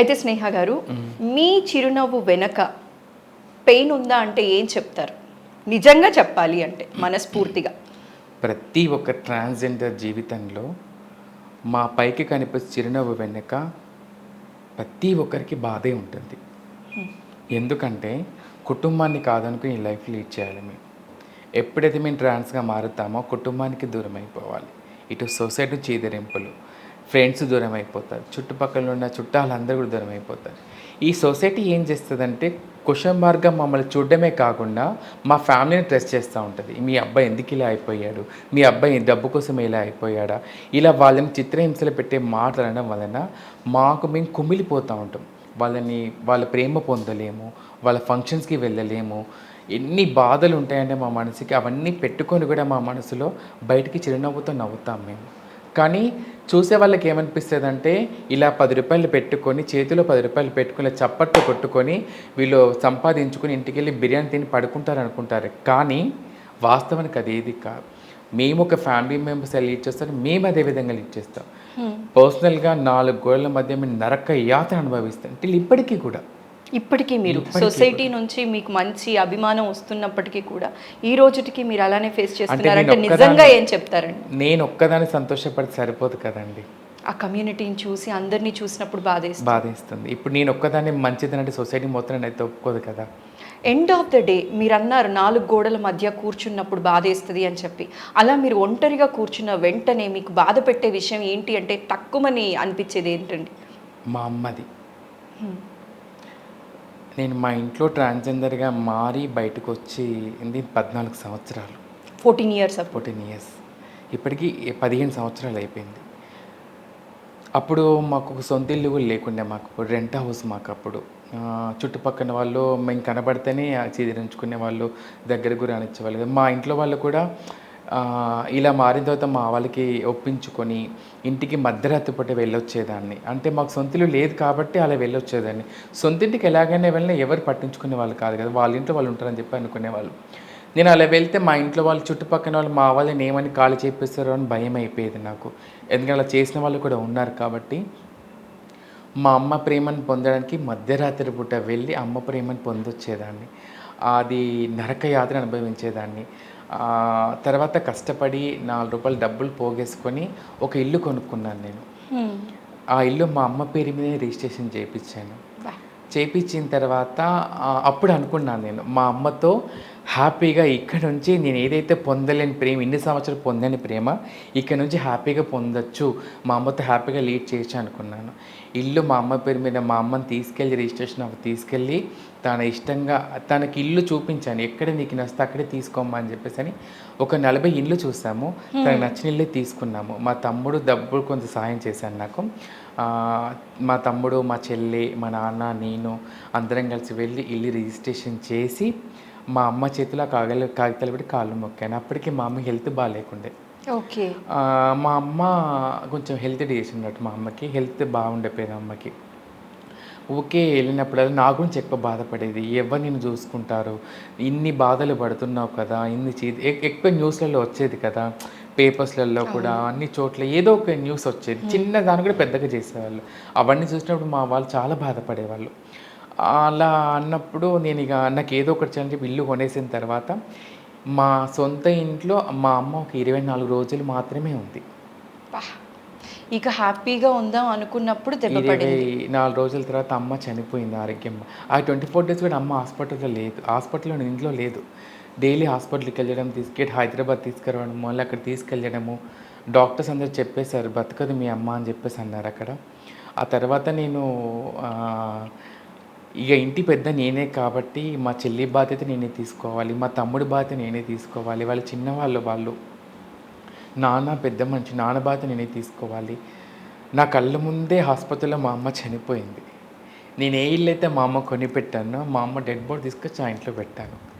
అయితే స్నేహ గారు మీ చిరునవ్వు వెనక పెయిన్ ఉందా అంటే ఏం చెప్తారు? నిజంగా చెప్పాలి అంటే మనస్ఫూర్తిగా. ప్రతి ఒక్క ట్రాన్స్జెండర్ జీవితంలో మా పైకి కనిపించే చిరునవ్వు వెనుక ప్రతి ఒక్కరికి బాధే ఉంటుంది. ఎందుకంటే కుటుంబాన్ని కాదనుకుని ఈ లైఫ్ లీడ్ చేయాలి మేము. ఎప్పుడైతే మేము ట్రాన్స్గా మారుతామో కుటుంబానికి దూరం అయిపోవాలి ఇటు సొసైటీ చీదరింపులు ఫ్రెండ్స్ దూరం అయిపోతారు చుట్టుపక్కల ఉన్న చుట్టాలందరూ కూడా దూరం అయిపోతారు ఈ సొసైటీ ఏం చేస్తుందంటే క్వశ్చన్ మార్గం మమ్మల్ని చూడడమే కాకుండా మా ఫ్యామిలీని ట్రెస్ చేస్తూ ఉంటుంది. మీ అబ్బాయి ఎందుకు ఇలా అయిపోయాడు? మీ అబ్బాయి డబ్బు కోసం ఇలా అయిపోయాడా? ఇలా వాళ్ళని చిత్రహింసలు పెట్టే మాట్లాడడం వలన మాకు మేము కుమిలిపోతూ ఉంటాం. వాళ్ళని వాళ్ళ ప్రేమ పొందలేము వాళ్ళ ఫంక్షన్స్కి వెళ్ళలేము. ఎన్ని బాధలు ఉంటాయంటే మా మనసుకి అవన్నీ పెట్టుకొని కూడా మా మనసులో బయటికి చిరునవ్వుతో నవ్వుతాం మేము. కానీ చూసే వాళ్ళకి ఏమనిపిస్తుంది అంటే ఇలా పది రూపాయలు పెట్టుకొని చేతిలో పది రూపాయలు పెట్టుకుని చప్పట్లు కొట్టుకొని వీళ్ళు సంపాదించుకుని ఇంటికి వెళ్ళి బిర్యానీ తిని పడుకుంటారు అనుకుంటారు కానీ వాస్తవానికి అది ఏది కాదు. మేము ఒక ఫ్యామిలీ మెంబర్స్ లీడ్ చేస్తారు మేము అదే విధంగా లీడ్ చేస్తాం. పర్సనల్గా నాలుగు గోడల మధ్య మేము నరక యాతన అనుభవిస్తాం. అంటే ఇప్పటికీ కూడా. ఇప్పటికీ మీరు సొసైటీ నుంచి మీకు మంచి అభిమానం వస్తున్నప్పటికీ కూడా ఈ రోజుటికి మీరు అలానే ఫేస్ చేస్తున్నారంటే నేను నిజంగా ఏం చెప్తారండి? నేను ఒక్కదాన్ని సంతోషపడి సరిపోదు కదండి. ఆ కమ్యూనిటీని చూసి అందరినీ చూసినప్పుడు బాధేస్తుంది. బాధేస్తుంది. ఇప్పుడు నేను ఒక్కదాన్ని మంచిదనంటే సొసైటీ మొత్తం అయితే ఒప్పుకోదు కదా. ఎండ్ ఆఫ్ ద డే మీరు అన్నారు నాలుగు గోడల మధ్య కూర్చున్నప్పుడు బాధేస్తుంది అని చెప్పి. అలా మీరు ఒంటరిగా కూర్చున్న వెంటనే మీకు బాధ పెట్టే విషయం ఏంటి అంటే తక్కువని అనిపించేది ఏంటండి? మా అమ్మది. నేను మా ఇంట్లో ట్రాన్స్జెండర్గా మారి బయటకు వచ్చి ఇది పద్నాలుగు సంవత్సరాలు. ఫోర్టీన్ ఇయర్స్ ఫోర్టీన్ ఇయర్స్ ఇప్పటికీ పదిహేను సంవత్సరాలు అయిపోయింది. అప్పుడు మాకు సొంత ఇల్లు కూడా లేకుండే మాకు రెంట్ హౌస్ మాకు అప్పుడు చుట్టుపక్కల వాళ్ళు మేము కనబడితేనే చీదిరించుకునే వాళ్ళు దగ్గర కూడా అనిచ్చేవాళ్ళు. మా ఇంట్లో వాళ్ళు కూడా ఇలా మారిన తర్వాత మా వాళ్ళకి ఒప్పించుకొని ఇంటికి మధ్యరాత్రి పూట వెళ్ళొచ్చేదాన్ని. అంటే మాకు సొంతలు లేదు కాబట్టి అలా వెళ్ళొచ్చేదాన్ని. సొంత ఇంటికి ఎలాగైనా వెళ్ళినా ఎవరు పట్టించుకునే వాళ్ళు కాదు కదా. వాళ్ళ ఇంట్లో వాళ్ళు ఉంటారని చెప్పి అనుకునేవాళ్ళు. నేను అలా వెళ్తే మా ఇంట్లో వాళ్ళు చుట్టుపక్కల వాళ్ళు మా వాళ్ళని ఏమని కాలు చేపిస్తారో అని భయం అయిపోయేది నాకు. ఎందుకంటే అలా చేసిన వాళ్ళు కూడా ఉన్నారు కాబట్టి మా అమ్మ ప్రేమను పొందడానికి మధ్యరాత్రి పూట వెళ్ళి అమ్మ ప్రేమను పొందొచ్చేదాన్ని. అది నరక యాత్ర అనుభవించేదాన్ని. తర్వాత కష్టపడి నాలుగు రూపాయలు డబ్బులు పోగేసుకొని ఒక ఇల్లు కొనుక్కున్నాను నేను. ఆ ఇల్లు మా అమ్మ పేరు మీద రిజిస్ట్రేషన్ చేయించాను బా. చేపించిన తర్వాత అప్పుడు అనుకున్నాను నేను మా అమ్మతో హ్యాపీగా ఇక్కడ నుంచి నేను ఏదైతే పొందలేని ప్రేమ ఇన్ని సంవత్సరాలు పొందని ప్రేమ ఇక్కడ నుంచి హ్యాపీగా పొందొచ్చు. మా అమ్మతో హ్యాపీగా లీడ్ చేయొచ్చు అనుకున్నాను. ఇల్లు మా అమ్మ పేరు మీద మా అమ్మని తీసుకెళ్ళి రిజిస్ట్రేషన్ అవి తీసుకెళ్ళి తన ఇష్టంగా తనకి ఇల్లు చూపించాను. ఎక్కడ నీకు నచ్చితే అక్కడే తీసుకోమ్మా అని చెప్పేసి అని ఒక నలభై ఇల్లు చూసాము. తనకు నచ్చిన ఇల్లే తీసుకున్నాము. మా తమ్ముడు డబ్బులు కొంత సాయం చేశాను నాకు. మా తమ్ముడు మా చెల్లి మా నాన్న నేను అందరం కలిసి వెళ్ళి ఇల్లు రిజిస్ట్రేషన్ చేసి మా అమ్మ చేతిలో ఆ కాగలు కాగితాలు పెట్టి కాళ్ళు మొక్కాను. అప్పటికి మా అమ్మ హెల్త్ బాగాలేకుండే. ఓకే. మా అమ్మ కొంచెం హెల్త్ చేసినట్టు మా అమ్మకి. హెల్త్ బాగుండిపోయేది అమ్మకి. ఊకే వెళ్ళినప్పుడల్లా నా గురించి ఎక్కువ బాధపడేది. ఎవరు నేను చూసుకుంటారు? ఇన్ని బాధలు పడుతున్నావు కదా ఇన్ని ఎక్కువ న్యూస్లలో వచ్చేది కదా. పేపర్స్లలో కూడా అన్ని చోట్ల ఏదో ఒక న్యూస్ వచ్చేది. చిన్న దాన్ని కూడా పెద్దగా చేసేవాళ్ళు. అవన్నీ చూసినప్పుడు మా వాళ్ళు చాలా బాధపడేవాళ్ళు. అలా అన్నప్పుడు నేను ఇక నాకు ఏదో ఒకటి చేయాలని చెప్పి ఇల్లు కొనేసిన తర్వాత మా సొంత ఇంట్లో మా అమ్మ ఒక ఇరవై నాలుగు రోజులు మాత్రమే ఉంది. ఇక హ్యాపీగా ఉందాం అనుకున్నప్పుడు ఇరవై నాలుగు రోజుల తర్వాత అమ్మ చనిపోయింది ఆరోగ్యం. ఆ ట్వంటీ ఫోర్ డేస్ కూడా అమ్మ హాస్పిటల్లో లేదు. హాస్పిటల్లో ఇంట్లో లేదు. డైలీ హాస్పిటల్కి వెళ్ళడం తీసుకెళ్ళి హైదరాబాద్ తీసుకురావడం మళ్ళీ అక్కడ తీసుకెళ్ళడము. డాక్టర్స్ అందరు చెప్పేశారు బతకదు మీ అమ్మ అని చెప్పేసి అన్నారు అక్కడ. ఆ తర్వాత నేను ఇక ఇంటి పెద్ద నేనే కాబట్టి మా చెల్లి బాధ్యత నేనే తీసుకోవాలి మా తమ్ముడి బాధ్యత నేనే తీసుకోవాలి వాళ్ళు చిన్నవాళ్ళు వాళ్ళు నాన్న పెద్ద మనిషి నాన్న బాధ్యత నేనే తీసుకోవాలి. నా కళ్ళ ముందే ఆసుపత్రిలో మా అమ్మ చనిపోయింది. నేను ఏ ఇల్లు అయితే మా అమ్మ కొనిపెట్టానో మా అమ్మ డెడ్ బాడీ తీసుకొచ్చి ఆ ఇంట్లో పెట్టాను.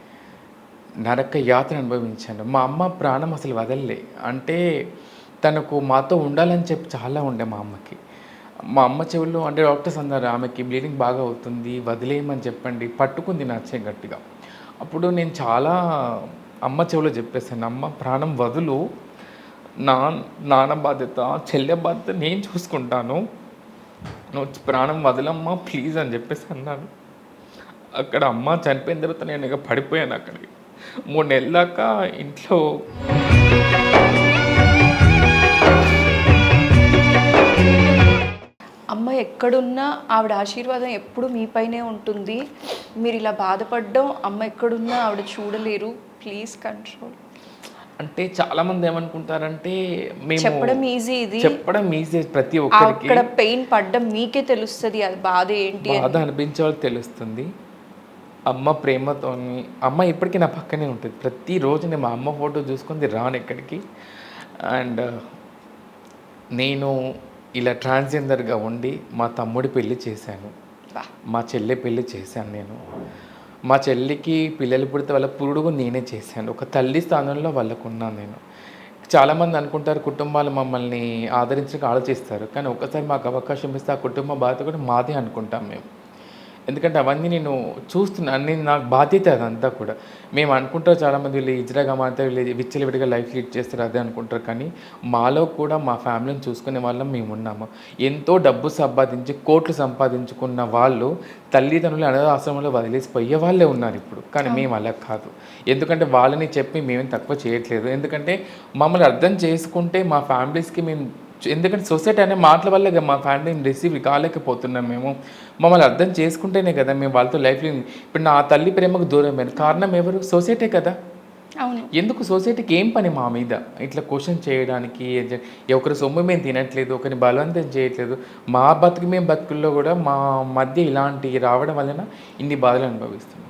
నరక యాత్ర అనుభవించాను. మా అమ్మ ప్రాణం అసలు వదలలే. అంటే తనకు మాతో ఉండాలని చెప్పి చాలా ఉండే మా అమ్మకి. మా అమ్మ చెవుల్లో అంటే డాక్టర్స్ అన్నారు ఆమెకి బ్లీడింగ్ బాగా అవుతుంది వదిలేయమని చెప్పండి పట్టుకుంది నా చెయ్యి గట్టిగా. అప్పుడు నేను చాలా అమ్మ చెవిలో చెప్పేసాను అమ్మ ప్రాణం వదులు నా నాన్న బాధ్యత చెల్లె బాధ్యత నేను చూసుకుంటాను నువ్వు ప్రాణం వదలమ్మా ప్లీజ్ అని చెప్పేసి అన్నాను. అక్కడ అమ్మ చనిపోయిన తర్వాత నేను ఇక పడిపోయాను అక్కడికి. మూడు నెలల దాకా ఇంట్లో ఎక్కడున్నా ఆవిడ ఆశీర్వాదం ఎప్పుడు మీపైనే ఉంటుంది. మీరు ఇలా బాధపడడం అమ్మ ఎక్కడున్నా ఆవిడ చూడలేరు. Please control. అంటే చాలా మంది ఏమనుకుంటారంటే మేము చెప్పడం ఈజీ ఇది. చెప్పడం ఈజీ ప్రతి ఒక్కరికి. అక్కడ పెయిన్ పడ్డం మీకే తెలుస్తుంది. అది బాధ ఏంటి. బాధ అనిపించే వాళ్ళకి తెలుస్తుంది. అమ్మ ప్రేమతోని అమ్మ ఇప్పటికీ నా పక్కనే ఉంటుంది. ప్రతిరోజు నేను మా అమ్మ ఫోటో చూసుకుంది రాను ఎక్కడికి. అండ్ నేను ఇలా ట్రాన్స్జెండర్గా ఉండి మా తమ్ముడి పెళ్ళి చేశాను. మా చెల్లి పెళ్ళి చేశాను నేను. మా చెల్లికి పిల్లలు పుడితే వాళ్ళ పురుడుగు నేనే చేశాను. ఒక తల్లి స్థానంలో వాళ్ళకు ఉన్నాను నేను. చాలామంది అనుకుంటారు కుటుంబాలు మమ్మల్ని ఆదరించడానికి ఆలోచిస్తారు కానీ ఒకసారి మాకు అవకాశం ఇస్తే ఆ కుటుంబ బాధ్యత కూడా మాదే అనుకుంటాం మేము. ఎందుకంటే అవన్నీ నేను చూస్తున్నాను నేను నాకు బాధ్యత అదంతా కూడా. మేము అనుకుంటారు చాలామంది వీళ్ళు ఇజ్రాగా మాత్రం వీళ్ళు విచ్చలవిడిగా లైఫ్ లీడ్ చేస్తారు అదే అనుకుంటారు. కానీ మాలో కూడా మా ఫ్యామిలీని చూసుకునే వాళ్ళం మేము ఉన్నాము. ఎంతో డబ్బు సంపాదించి కోట్లు సంపాదించుకున్న వాళ్ళు తల్లిదండ్రులు అనాథాశ్రమంలో వదిలేసి పోయే వాళ్ళే ఉన్నారు ఇప్పుడు. కానీ మేము అలా కాదు. ఎందుకంటే వాళ్ళని చెప్పి మేమేం తక్కువ చేయట్లేదు. ఎందుకంటే మమ్మల్ని అర్థం చేసుకుంటే మా ఫ్యామిలీస్కి మేము ఎందుకంటే సొసైటీ అనే మాటల వల్ల మా ఫ్యామిలీని రిసీవ్ కాలేకపోతున్నాం మేము. మమ్మల్ని అర్థం చేసుకుంటేనే కదా మేము వాళ్ళతో లైఫ్లో ఇప్పుడు నా తల్లి ప్రేమకు దూరమైన కారణం ఎవరు? సొసైటీ కదా. అవును. ఎందుకు సొసైటీకి ఏం పని మా మీద? ఇట్లా క్వశ్చన్ చేయడానికి ఒకరి సొమ్ము మేము తినట్లేదు ఒకరిని బలవంతం చేయట్లేదు. మా బతుకు మేము బతుకుల్లో కూడా మా మధ్య ఇలాంటి రావడం వలన ఇన్ని బాధలు అనుభవిస్తున్నాం.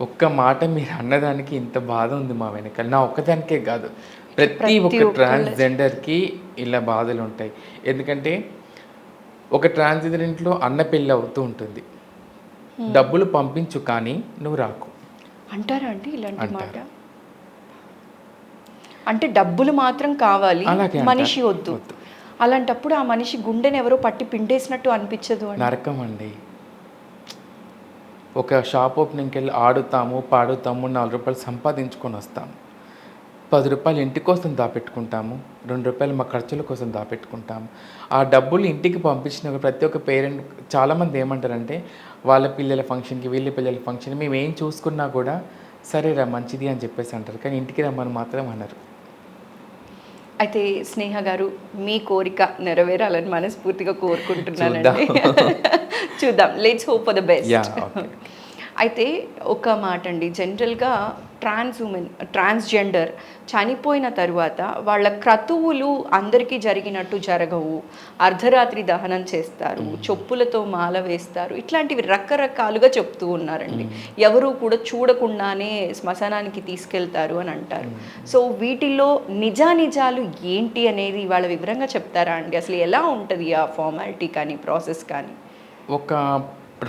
ఒక్క మాట మీరు అన్నదానికి ఇంత బాధ ఉంది మా వెనకాల. నా ఒక్కదానికే కాదు. ప్రతి ఒక్క ట్రాన్స్జెండర్కి ఇలా బాధలు ఉంటాయి. ఎందుకంటే ఒక ట్రాన్స్జెండర్ ఇంట్లో అన్న పెళ్ళి అవుతూ ఉంటుంది. డబ్బులు పంపించు కానీ నువ్వు రాకు. అంటారా అండి ఇలాంటి మాట? అంటే డబ్బులు మాత్రం కావాలి. మనిషి వద్దు. అలాంటప్పుడు ఆ మనిషి గుండెని ఎవరో పట్టి పిండేసినట్టు అనిపించదు అని నరకం అండి. ఒక షాప్ ఓపెనింగ్కి వెళ్ళి ఆడుతాము పాడుతాము నాలుగు రూపాయలు సంపాదించుకొని వస్తాము. పది రూపాయలు ఇంటి కోసం దాపెట్టుకుంటాము రెండు రూపాయలు మా ఖర్చుల కోసం దాపెట్టుకుంటాము. ఆ డబ్బులు ఇంటికి పంపించిన ప్రతి ఒక్క పేరెంట్ చాలామంది ఏమంటారంటే వాళ్ళ పిల్లల ఫంక్షన్కి వీళ్ళ పిల్లల ఫంక్షన్ మేము ఏం చూసుకున్నా కూడా సరేరా మంచిది అని చెప్పేసి అంటారు. కానీ ఇంటికి రమ్మని మాత్రం అన్నారు అయితే స్నేహ గారు మీ కోరిక నెరవేరాలని మనస్ఫూర్తిగా కోరుకుంటున్నానండి. చూద్దాం. Let's hope for the best అయితే ఒక మాట అండి జనరల్గా ట్రాన్స్ ఉమెన్ ట్రాన్స్జెండర్ చనిపోయిన తరువాత వాళ్ళ క్రతువులు అందరికీ జరిగినట్టు జరగవు. అర్ధరాత్రి దహనం చేస్తారు చొప్పులతో మాల వేస్తారు. ఇట్లాంటివి రకరకాలుగా చెప్తూ ఉన్నారండి. ఎవరు కూడా చూడకుండానే శ్మశానానికి తీసుకెళ్తారు అని అంటారు. సో వీటిల్లో నిజానిజాలు ఏంటి అనేది వాళ్ళ వివరంగా చెప్తారా అండి? అసలు ఎలా ఉంటుంది ఆ ఫార్మాలిటీ కానీ ప్రాసెస్ కానీ? ఒక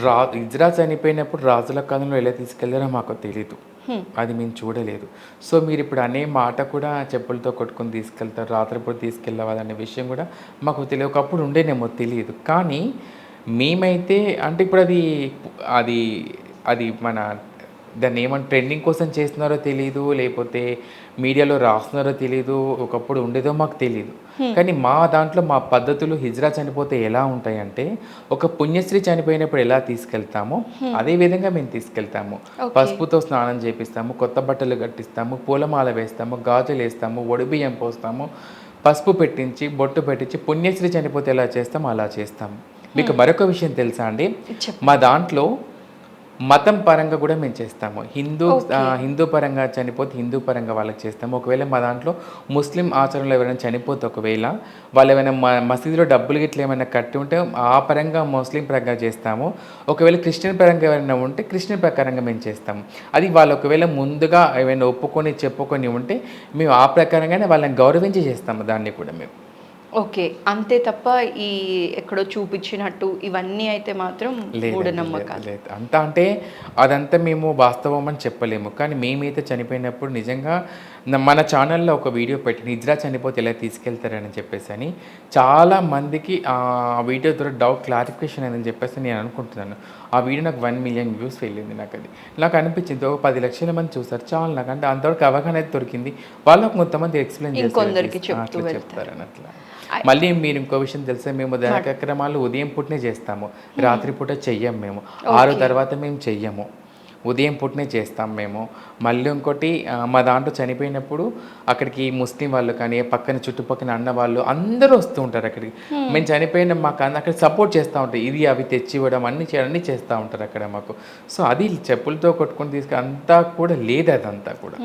రా ఇజ్రా చనిపోయినప్పుడు రాజుల కాలంలో ఎలా తీసుకెళ్ళారో మాకు తెలీదు. Hmm. అది మేము చూడలేదు. సో మీరు ఇప్పుడు అనే మాట కూడా చెప్పులతో కొట్టుకొని తీసుకెళ్తారు రాత్రిపూట తీసుకెళ్ళవాలనే విషయం కూడా మాకు తెలియదు ఒకప్పుడు ఉండేనేమో తెలియదు. కానీ మేమైతే అంటే ఇప్పుడు అది అది అది మన దాన్ని ఏమన్నా ట్రెండింగ్ కోసం చేస్తున్నారో తెలియదు లేకపోతే మీడియాలో రాస్తున్నారో తెలియదు ఒకప్పుడు ఉండేదో మాకు తెలియదు కానీ మా దాంట్లో మా పద్ధతులు హిజ్రా చనిపోతే ఎలా ఉంటాయంటే ఒక పుణ్యశ్రీ చనిపోయినప్పుడు ఎలా తీసుకెళ్తామో అదే విధంగా మేము తీసుకెళ్తాము. పసుపుతో స్నానం చేపిస్తాము కొత్త బట్టలు కట్టిస్తాము పూలమాల వేస్తాము గాజులు వేస్తాము ఒడిబియ్యం పోస్తాము పసుపు పెట్టించి బొట్టు పెట్టించి పుణ్యశ్రీ చనిపోతే ఎలా చేస్తామో అలా చేస్తాము. మీకు మరొక విషయం తెలుసా అండి? మా దాంట్లో మతం పరంగా కూడా మేము చేస్తాము. హిందూ హిందూ పరంగా చనిపోతే హిందూ పరంగా వాళ్ళకి చేస్తాము. ఒకవేళ మా దాంట్లో ముస్లిం ఆచరణలో ఎవరైనా చనిపోతే ఒకవేళ వాళ్ళు ఏమైనా మసీదులో డబ్బులు గిట్ల ఏమైనా కట్టి ఉంటే ఆ పరంగా ముస్లిం పరంగా చేస్తాము. ఒకవేళ క్రిస్టియన్ పరంగా ఎవరైనా ఉంటే క్రిస్టియన్ ప్రకారంగా మేము చేస్తాము. అది వాళ్ళు ఒకవేళ ముందుగా ఏమైనా ఒప్పుకొని చెప్పుకొని ఉంటే మేము ఆ ప్రకారంగానే వాళ్ళని గౌరవించి చేస్తాము. దాన్ని కూడా మేము. ఓకే. అంతే తప్ప ఈ ఎక్కడో చూపించినట్టు ఇవన్నీ అయితే మాత్రం మూఢనమ్మకాలు లేదు. అంతా అంటే అదంతా మేము వాస్తవం అని చెప్పలేము. కానీ మేమైతే చనిపోయినప్పుడు నిజంగా మన ఛానల్లో ఒక వీడియో పెట్టి నిద్ర చనిపోతే ఎలా తీసుకెళ్తారని చెప్పేసి అని చాలా మందికి ఆ వీడియో ద్వారా డౌట్ క్లారిఫికేషన్ అని చెప్పేసి నేను అనుకుంటున్నాను. ఆ వీడియో నాకు వన్ మిలియన్ వ్యూస్ వెళ్ళింది నాకు అది. నాకు అనిపించింది ఒక పది లక్షల మంది చూస్తారు చాలా నాకు అంటే అంతవరకు అవగాహన అయితే దొరికింది. వాళ్ళకు కొంతమంది ఎక్స్ప్లెయిన్ చెప్తూ చెప్తారని అట్లా మళ్ళీ మీరు ఇంకో విషయం తెలుసా మేము కార్యక్రమాలు ఉదయం పూటనే చేస్తాము. రాత్రి పూట చెయ్యం మేము. ఆరు తర్వాత మేము చెయ్యము. ఉదయం పూటనే చేస్తాం మేము. మళ్ళీ ఇంకోటి మా దాంట్లో చనిపోయినప్పుడు అక్కడికి ముస్లిం వాళ్ళు కానీ పక్కన చుట్టుపక్కల అన్న వాళ్ళు అందరూ వస్తూ ఉంటారు అక్కడికి. మేము చనిపోయిన మాకు అక్కడ సపోర్ట్ చేస్తూ ఉంటారు. ఇది అవి తెచ్చి ఇవ్వడం అన్ని అన్ని చేస్తూ ఉంటారు అక్కడ మాకు. సో అది చెప్పులతో కొట్టుకొని తీసుకు అంతా కూడా లేదు అదంతా కూడా.